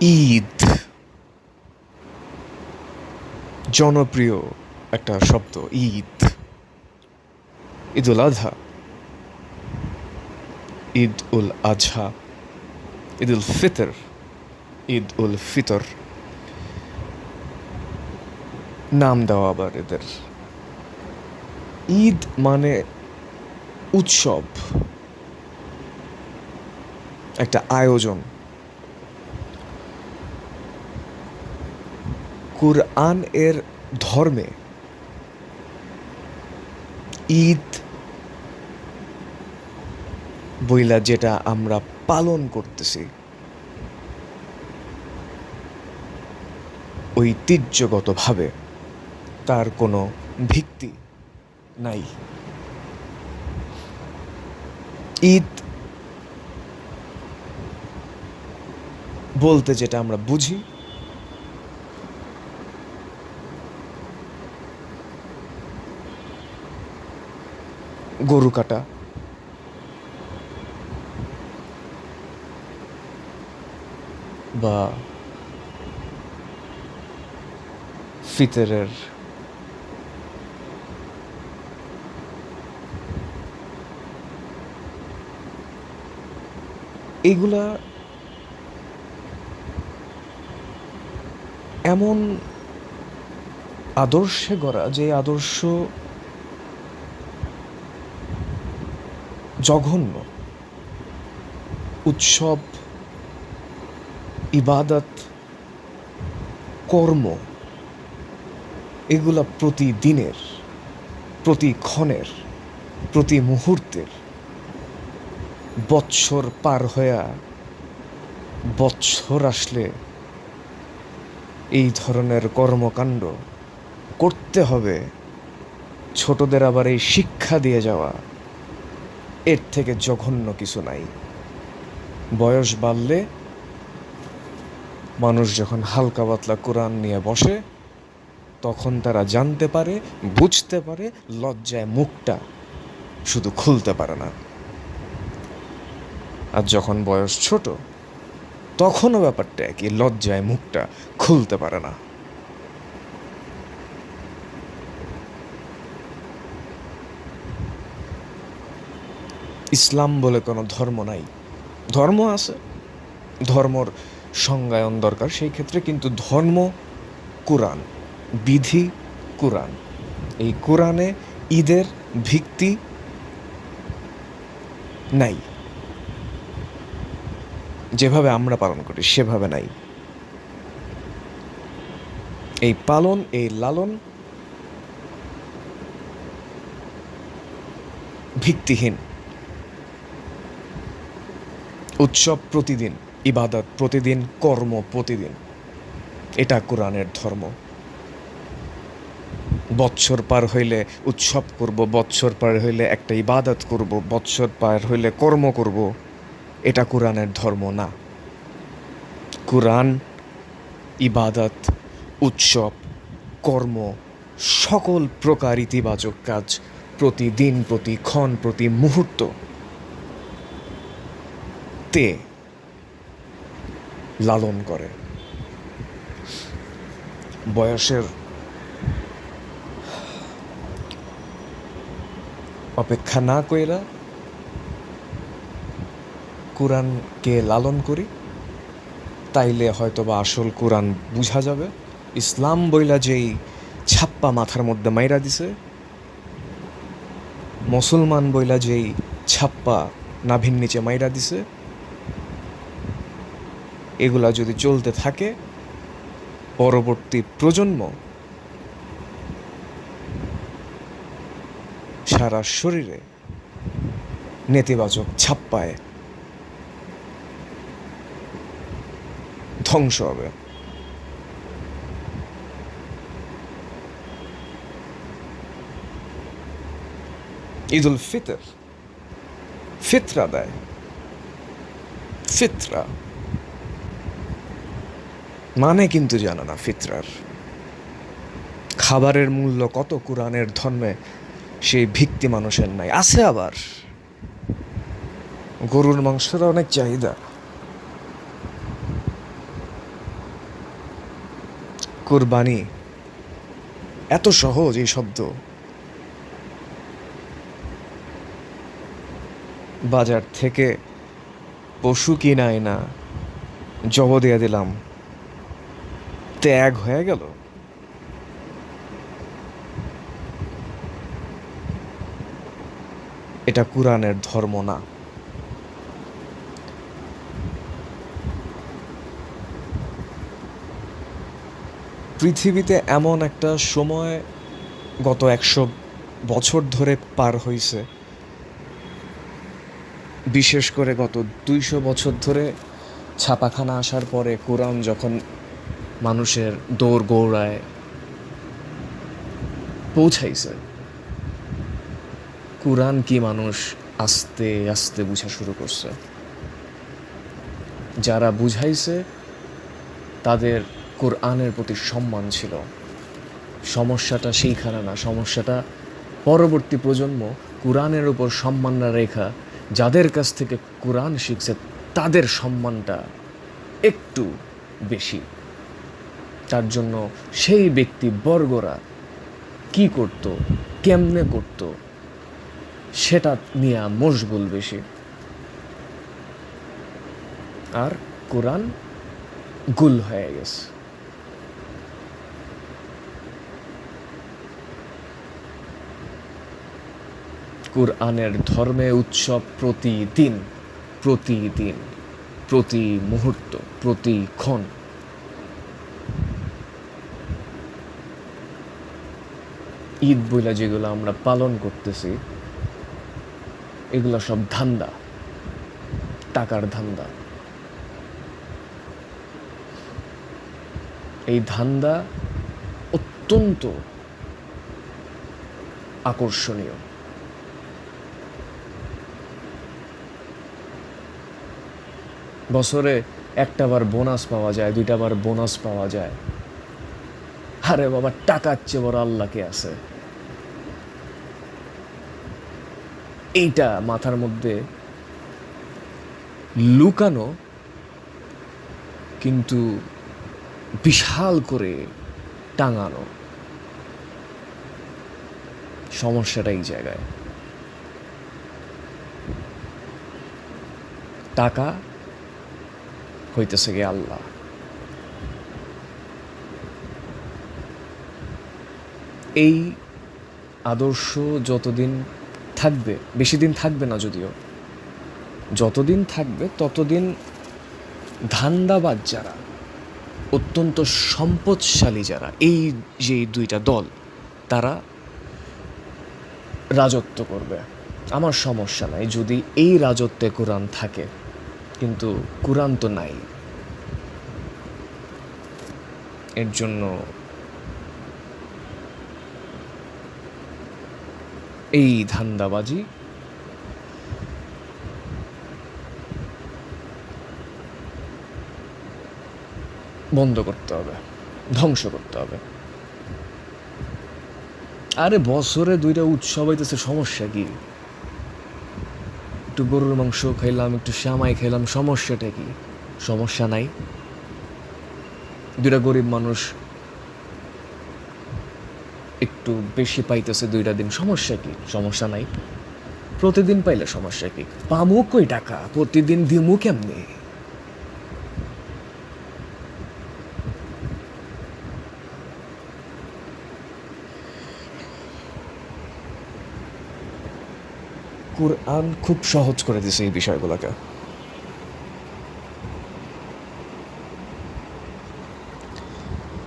ঈদ। জনপ্রিয় একটা শব্দ, ঈদ। ঈদ উল আজহা ঈদ উল আজহা ঈদ উল ফিতর ঈদ উল ফিতর। নাম দেওয়া আবার এদের। ঈদ মানে উৎসব। একটা আয়োজন। কুরআন এর ধর্মে ঈদ বইলা যেটা আমরা পালন করতেছি, ঐতিহ্যগতভাবে তার কোনো ভিত্তি নাই। ঈদ বলতে যেটা আমরা বুঝি গরু কাটা। বা ফিতরের এইগুলা এমন আদর্শে গড়া যে আদর্শ জঘন্য। উৎসব, ইবাদত, কর্ম, এগুলা প্রতিদিনের, প্রতিক্ষণের প্রতি মুহূর্তের বৎসর পার হইয়া বৎসর আসলে এই ধরনের কর্মকাণ্ড করতে হবে। ছোটদের আবার এই শিক্ষা দিয়ে যাওয়া। এর থেকে জঘন্য কিছু নাই। বয়স বাড়লে মানুষ যখন হালকা পাতলা কোরআন নিয়ে বসে, তখন তারা জানতে পারে, বুঝতে পারে, লজ্জায় মুখটা শুধু খুলতে পারে না। আর যখন বয়স ছোট, তখনও ব্যাপারটা একই, লজ্জায় মুখটা খুলতে পারে না। ইসলাম বলে কোনো ধর্ম নাই। ধর্ম আছে, ধর্মর সংজ্ঞায়ন দরকার, সেই ক্ষেত্রে কিন্তু ধর্ম কোরআন, বিধি কোরআন। এই কোরআনে ঈদের ভিত্তি নাই। যেভাবে আমরা পালন করি, সেভাবে নাই। এই পালন, এই লালন ভিত্তিহীন। উৎসব প্রতিদিন, ইবাদত প্রতিদিন, কর্ম প্রতিদিন। এটা কোরআনের ধর্ম। বৎসর পার হইলে উৎসব করব, বৎসর পার হইলে একটা ইবাদত করব, বৎসর পার হইলে কর্ম করব। এটা কোরআনের ধর্ম না। কোরআন, ইবাদত, উৎসব, কর্ম সকল প্রকার ইতিবাচক কাজ প্রতিদিন প্রতিক্ষণ প্রতি মুহূর্ত তে লালন করে। বয়সের অপেক্ষা না কইরা কোরআনকে লালন করি, তাইলে হয়তো বা আসল কোরআন বুঝা যাবে। ইসলাম বইলা যেই ছাপ্পা মাথার মধ্যে মাইরা দিছে, মুসলমান বইলা যেই ছাপ্পা নাভির নিচে মাইরা দিছে এগুলা যদি চলতে থাকে, পরবর্তী প্রজন্ম সারা শরীরে নেতিবাচক ছাপ্পায় ধ্বংস হবে। ঈদ উল ফিতর ফিতরা দেয়। ফিতরা। মানে কিন্তু জানো না ফিতরার? খাবারের মূল্য কত কোরআনের ধর্মে সেই ভিত্তি মানুষের নাই। আছে আবার। গরুর মাংসের অনেক চাহিদা। কুরবানি এত সহজ এই শব্দ। বাজার থেকে পশু কিনাই না, জব দিয়ে দিলাম। ত্যাগ হয়ে গেল। এটা কোরআনের ধর্ম না। পৃথিবীতে এমন একটা সময় গত একশো বছর ধরে পার হয়েছে বিশেষ করে গত দুইশো বছর ধরে ছাপাখানা আসার পরে কোরআন যখন মানুষের দৌড় গৌড়ায় পৌঁছাইছে। কোরআন কি মানুষ আস্তে আস্তে বুঝা শুরু করছে? যারা বুঝাইছে, তাদের কোরআনের প্রতি সম্মান ছিল। সমস্যাটা সেইখানে না, সমস্যাটা পরবর্তী প্রজন্ম কোরআনের উপর সম্মান না রেখা, যাদের কাছ থেকে কোরআন শিখছে, তাদের সম্মানটা একটু বেশি। জন্য সেই ব্যক্তি বর্গরা কি করত, কেমনে করত, সেটা নিয়ে মশগুল বেশি। আর কোরআন গুল হয়ে গেছে। কোরআনের ধর্মে উৎসব প্রতিদিন প্রতিদিন, প্রতি মুহূর্ত প্রতিক্ষণ ঈদ বইলা যেগুলো আমরা পালন করতেছি, এগুলো সব ধান্দা, টাকার ধান্দা। এই ধান্দা অত্যন্ত আকর্ষণীয়। বছরে একটা বার বোনাস পাওয়া যায় দুইটা বার বোনাস পাওয়া যায়। আরে বাবা, টাকার চেয়ে বড় আল্লাহকে আছে। এইটা মাথার মধ্যে লুকানো কিন্তু বিশাল করে টাঙানো। সমস্যাটা এই জায়গায়। টাকা হইতেছে গিয়ে আল্লাহ। এই আদর্শ যতদিন থাকবে, বেশি দিন থাকবে না যদিও। যতদিন থাকবে, ততদিন ধান্দাবাদ যারা, অত্যন্ত সম্পদশালী যারা, এই যে দুইটা দল, তারা রাজত্ব করবে। আমার সমস্যা নাই, যদি এই রাজত্বে কোরআন থাকে, কিন্তু কোরআন তো নাই। এর জন্য এই ধান্দাবাজি। বন্ধ করতে হবে, ধ্বংস করতে হবে। আরে বছরে দুইটা উৎসব হইতেছে, সমস্যা কি? একটু গরুর মাংস খাইলাম, একটু শ্যামাই খাইলাম, সমস্যাটা কি? সমস্যা নাই। দুইটা গরিব মানুষ একটু বেশি পাইতেছে দুইটা দিন। সমস্যা কি? সমস্যা নাই। প্রতিদিন পাইলে সমস্যা কি? পামু কই টাকা? প্রতিদিন দিমু কেমনি? কোরআন খুব সহজ করে দিছে এই বিষয়গুলোকে।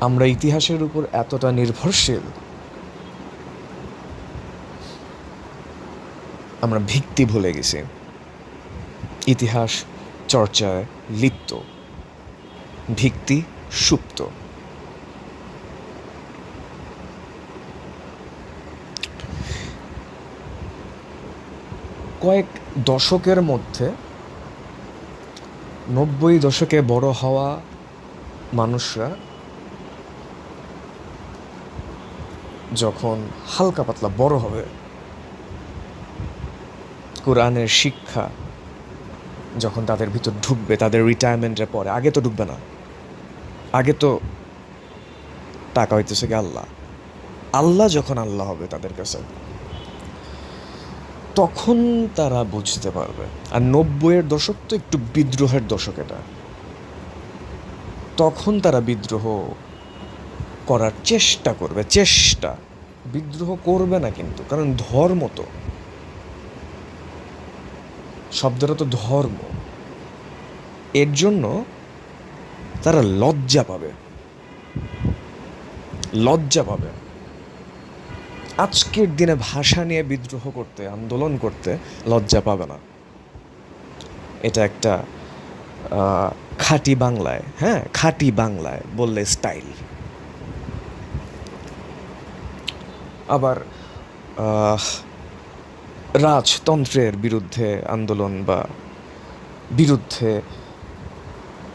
আমরা ইতিহাসের উপর এতটা নির্ভরশীল আমরা ভিত্তি ভুলে গেছি। ইতিহাস চর্চায় লিপ্ত। ভিত্তি, সুপ্ত। কয়েক দশকের মধ্যে নব্বই দশকে বড় হওয়া মানুষরা যখন হালকা পাতলা বড় হবে কোরআনের শিক্ষা যখন তাদের ভিতর ঢুকবে, তাদের রিটায়ারমেন্টের পরে, আগে তো ঢুকবে না। আগে তো টাকা হইতেছে কি আল্লাহ। আল্লাহ যখন আল্লাহ হবে তাদের কাছে, তখন তারা বুঝতে পারবে। আর নব্বইয়ের দশক তো একটু বিদ্রোহের দশক এটা। তখন তারা বিদ্রোহ করার চেষ্টা করবে, চেষ্টা। বিদ্রোহ করবে না কিন্তু, কারণ ধর্ম তো। শব্দটা তো ধর্ম। এর জন্য তারা লজ্জা পাবে। লজ্জা পাবে। আজকের দিনে ভাষা নিয়ে বিদ্রোহ করতে, আন্দোলন করতে লজ্জা পাবে না। এটা একটা খাঁটি বাংলায় হ্যাঁ? খাঁটি বাংলায় বললে স্টাইল আবার রাজতন্ত্রের বিরুদ্ধে আন্দোলন বা বিরুদ্ধে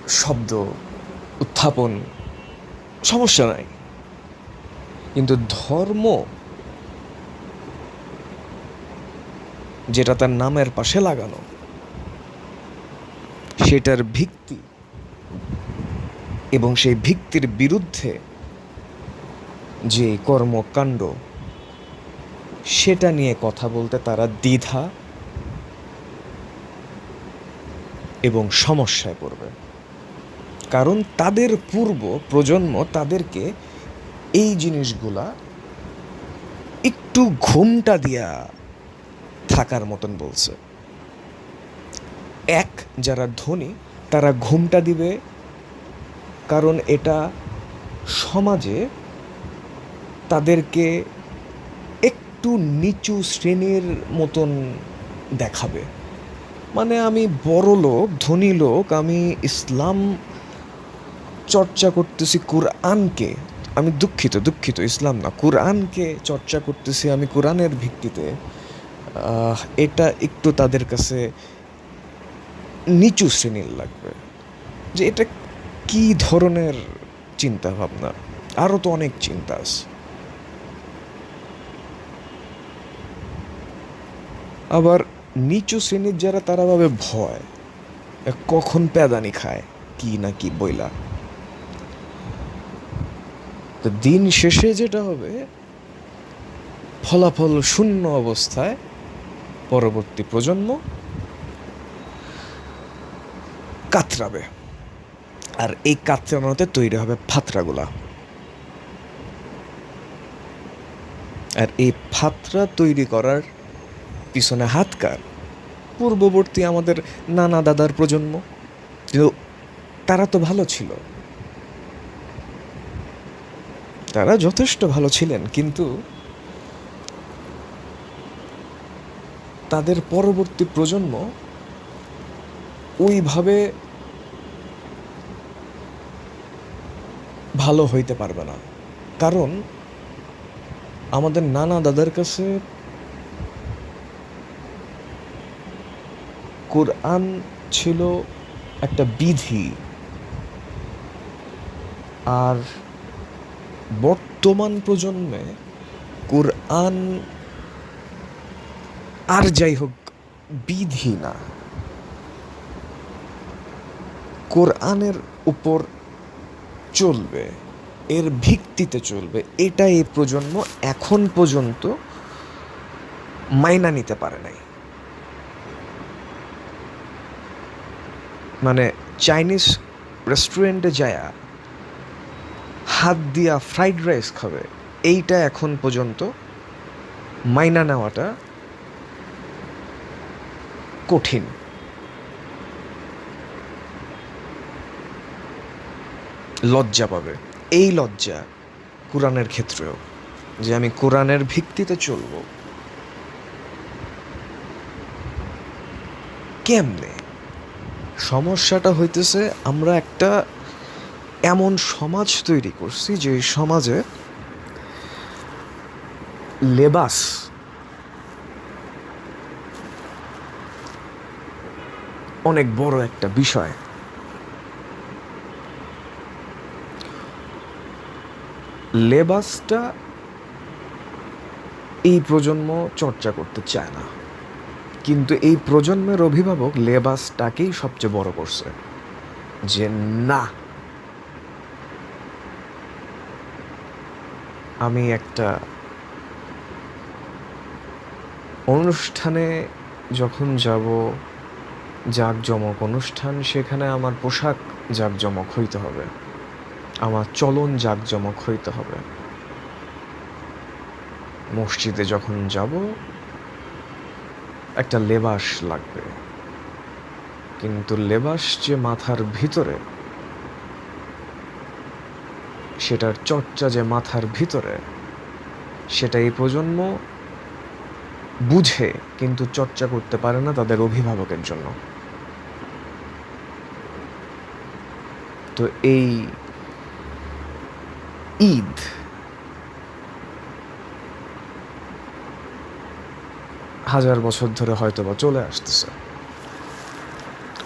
শব্দ উত্থাপন, সমস্যা নাই। কিন্তু ধর্ম যেটা তার নামের পাশে লাগানো, সেটার ভিত্তি এবং সেই ভিত্তির বিরুদ্ধে যে কর্মকাণ্ড সেটা নিয়ে কথা বলতে তারা দ্বিধা এবং সমস্যায় পড়বে। কারণ তাদের পূর্ব প্রজন্ম তাদেরকে এই জিনিসগুলা একটু ঘুমটা দিয়া থাকার মতন বলছে। এক, যারা ধনী, তারা ঘুমটা দিবে কারণ এটা সমাজে তাদেরকে একটু নিচু শ্রেণির মতন দেখাবে। মানে আমি বড় লোক, ধনী লোক, আমি ইসলাম চর্চা করতেছি কোরআনকে। আমি দুঃখিত দুঃখিত, ইসলাম না, কোরআনকে চর্চা করতেছি আমি কোরআনের ভিত্তিতে। এটা একটু তাদের কাছে নিচু শ্রেণির লাগবে। যে এটা কি ধরনের চিন্তা ভাবনা আরও তো অনেক চিন্তা আছে। আবার নিচু শ্রেণির যারা, তারা ভাবে ভয়। কখন প্যাদানি খায়, কি না কি বইলা। তো দিন শেষে যেটা হবে, ফলাফল শূন্য অবস্থায় পরবর্তী প্রজন্ম কাতরাবে। আর এই কাতরানোতে তৈরি হবে ফাতরাগুলা। আর এই ফাতরা তৈরি করার পিছনে হাত কার পূর্ববর্তী আমাদের নানা দাদার প্রজন্ম। কিন্তু তারা তো ভালো ছিল। তারা যথেষ্ট ভালো ছিলেন, কিন্তু তাদের পরবর্তী প্রজন্ম ওইভাবে ভালো হইতে পারবে না। কারণ আমাদের নানা দাদার কাছে কোরআন ছিল একটা বিধি। আর বর্তমান প্রজন্মে কোরআন আর যাই হোক, বিধি না। কোরআনের উপর চলবে, এর ভিত্তিতে চলবে এটা এই প্রজন্ম এখন পর্যন্ত মাইনা নিতে পারে নাই। মানে চাইনিজ রেস্টুরেন্টে যায়া হাত দিয়া ফ্রাইড রাইস খাবে। এইটা এখন পর্যন্ত মাইনা নেওয়াটা কঠিন। লজ্জা পাবে। এই লজ্জা কোরআনের ক্ষেত্রেও যে আমি কোরআনের ভিত্তিতে চলব। কেমনে? সমস্যাটা হইতেছে, আমরা একটা এমন সমাজ তৈরি করছি যে সমাজে লেবাস অনেক বড় একটা বিষয়। লেবাসটা এই প্রজন্ম চর্চা করতে চায় না। কিন্তু এই প্রজন্মের অভিভাবক লেবাসটাকেই সবচেয়ে বড় করছে। যে না। আমি একটা অনুষ্ঠানে যখন যাব, জাঁকজমক অনুষ্ঠান, সেখানে আমার পোশাক জাঁকজমক হইতে হবে। আমার চলন জাঁকজমক হইতে হবে। মসজিদে যখন যাব একটা লেবাস লাগবে। কিন্তু লেবাস যে মাথার ভিতরে, সেটার চর্চা যে মাথার ভিতরে, সেটা এই প্রজন্ম বুঝে কিন্তু চর্চা করতে পারে না তাদের অভিভাবকের জন্য। তো এই ঈদ হাজার বছর ধরে হয়তো বা চলে আসতেছে।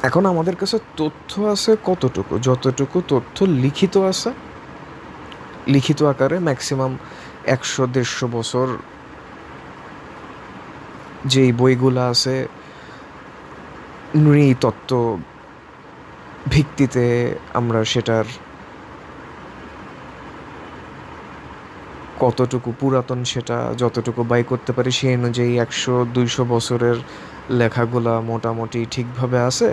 এখন আমাদের কাছে তথ্য আছে কতটুকু? যতটুকু তথ্য লিখিত আছে, লিখিত আকারে ম্যাক্সিমাম একশো, দেড়শো বছর যেই বইগুলো আছে, নৃতত্ত্ব ভিত্তিতে আমরা সেটার কতটুকু পুরাতন সেটা যতটুকু বাই করতে পারি, সেই অনুযায়ী একশো দুইশো বছরের লেখাগুলা মোটামুটি ঠিকভাবে আছে।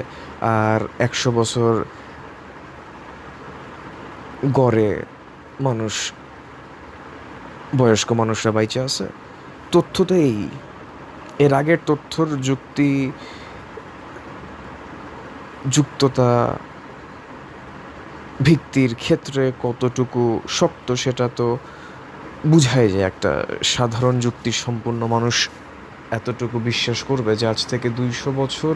আর একশো বছর গড়ে মানুষ, বয়স্ক মানুষরা বাইচে আছে। তথ্য তো এই। এর আগের তথ্যর যুক্তি, যুক্ততা ভিত্তির ক্ষেত্রে কতটুকু শক্ত সেটা তো বুঝাই যায় একটা সাধারণ যুক্তি সম্পূর্ণ মানুষ এতটুকু বিশ্বাস করবে যে আজ থেকে দুইশো বছর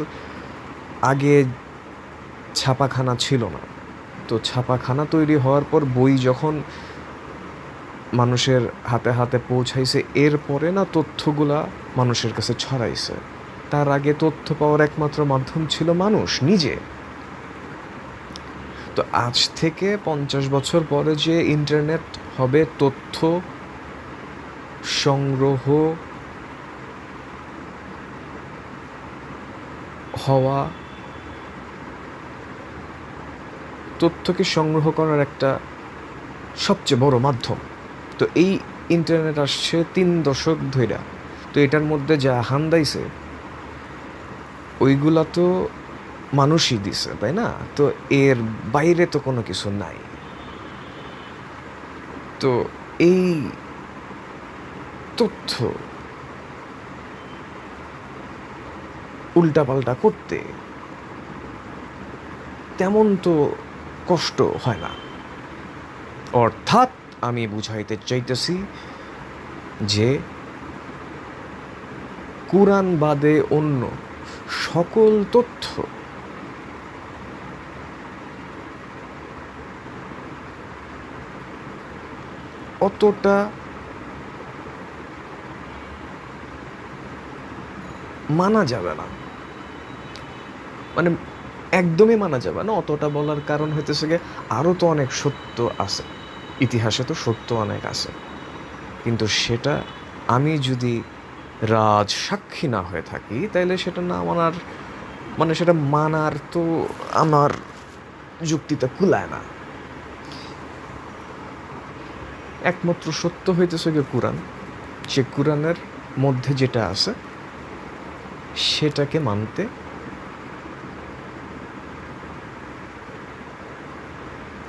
আগে ছাপাখানা ছিল না। তো ছাপাখানা তৈরি হওয়ার পর বই যখন মানুষের হাতে হাতে পৌঁছাইছে এরপরে না তথ্যগুলা মানুষের কাছে ছড়াইছে। তার আগে তথ্য পাওয়ার একমাত্র মাধ্যম ছিল মানুষ, নিজে। তো আজ থেকে পঞ্চাশ বছর পরে যে ইন্টারনেট হবে, তথ্য সংগ্রহ হওয়া, তথ্যকে সংগ্রহ করার একটা সবচেয়ে বড় মাধ্যম। তো এই ইন্টারনেট আসছে তিন দশক ধইরা। তো এটার মধ্যে যা হান্দাইছে ওইগুলা তো মানুষই দিছে, তাই না? তো এর বাইরে তো কোনো কিছু নাই। তো এই তথ্য। উল্টাপাল্টা করতে তেমন তো কষ্ট হয় না। অর্থাৎ আমি বুঝাইতে চাইতেছি যে কোরআন বাদে অন্য সকল তথ্য অতটা মানা যাবে না। মানে একদমই মানা যাবে না। অতটা বলার কারণ হইতেছে গিয়ে আরও তো অনেক সত্য আছে। ইতিহাসে তো সত্য অনেক আছে। কিন্তু সেটা আমি যদি রাজ সাক্ষী না হয়ে থাকি, তাইলে সেটা না মানার মানে সেটা মানার তো আমার যুক্তিতে কুলায় না। একমাত্র সত্য হইতেছে গিয়ে কোরআন। সে কোরআনের মধ্যে যেটা আছে সেটাকে মানতে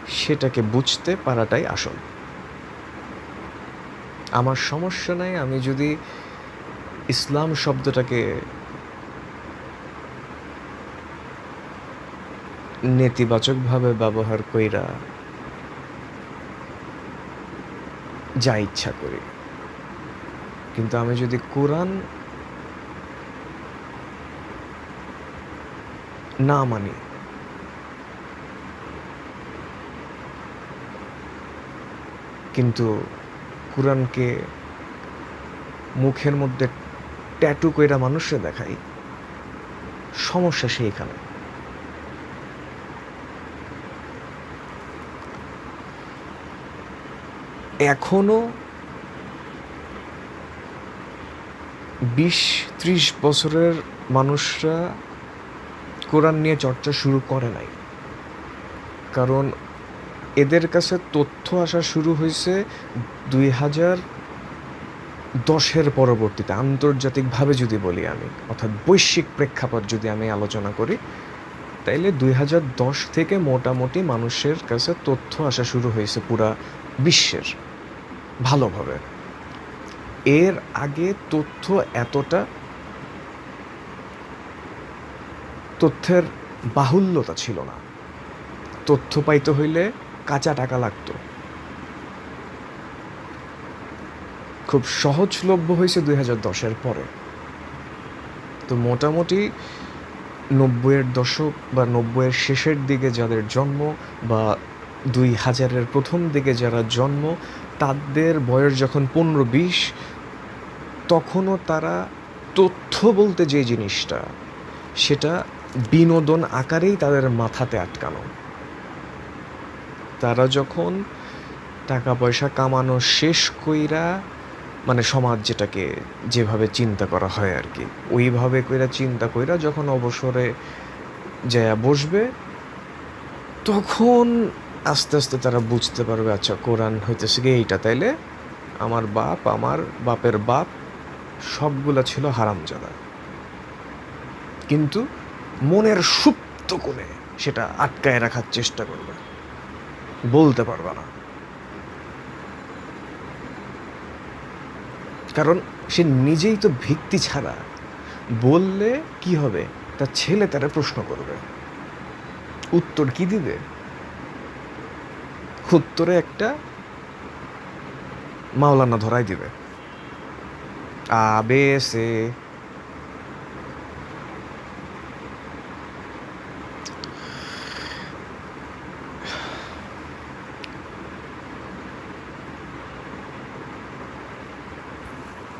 সেটাকে বুঝতে পারাটাই আসল। আমার সমস্যা নাই, আমি যদি ইসলাম শব্দটাকে নেতিবাচকভাবে ব্যবহার কইরা যা ইচ্ছা করি। কিন্তু আমি যদি কোরআন না মানি। কিন্তু কোরআনকে মুখের মধ্যে ট্যাটু কইরা মানুষে দেখাই, সমস্যা সেইখানে এখনও বিশ ত্রিশ বছরের মানুষরা কোরআন নিয়ে চর্চা শুরু করে নাই। কারণ এদের কাছে তথ্য আসা শুরু হয়েছে দুই হাজার দশের পরবর্তীতে। আন্তর্জাতিকভাবে যদি বলি আমি, অর্থাৎ বৈশ্বিক প্রেক্ষাপট যদি আমি আলোচনা করি, তাইলে দুই হাজার দশ থেকে মোটামুটি মানুষের কাছে তথ্য আসা শুরু হয়েছে পুরা বিশ্বের, ভালোভাবে। এর আগে তথ্য এতটা তথ্যের বাহুল্যতা ছিল না। তথ্য পাইতে হইলে কাঁচা টাকা লাগতো। খুব সহজলভ্য হয়েছে দুই হাজার দশের পরে। তো মোটামুটি নব্বইয়ের দশক বা নব্বইয়ের শেষের দিকে যাদের জন্ম বা দুই হাজারের প্রথম দিকে যারা জন্ম, তাদের বয়স যখন পনেরো বিশ তখনও তারা তথ্য বলতে যে জিনিসটা, সেটা বিনোদন আকারেই তাদের মাথাতে আটকানো। তারা যখন টাকা পয়সা কামানো শেষ কইরা মানে সমাজ যেটাকে যেভাবে চিন্তা করা হয় আর কি ওইভাবে কইরা চিন্তা কইরা যখন অবসরে যায়া বসবে, তখন আস্তে আস্তে তারা বুঝতে পারবে আচ্ছা কোরআন হইতেছে গিয়ে এইটা, তাইলে আমার বাপ, আমার বাপের বাপ সবগুলা ছিল হারামজাদা। কিন্তু মনের সুপ্ত কোণে সেটা আটকায় রাখার চেষ্টা করবে। বলতে পারবে না। কারণ সে নিজেই তো ভিত্তি ছাড়া বললে কি হবে, তার ছেলে তারা প্রশ্ন করবে। উত্তর কি দিবে? উত্তরে একটা মাওলানা ধরাই দিবে। আ, বে, সে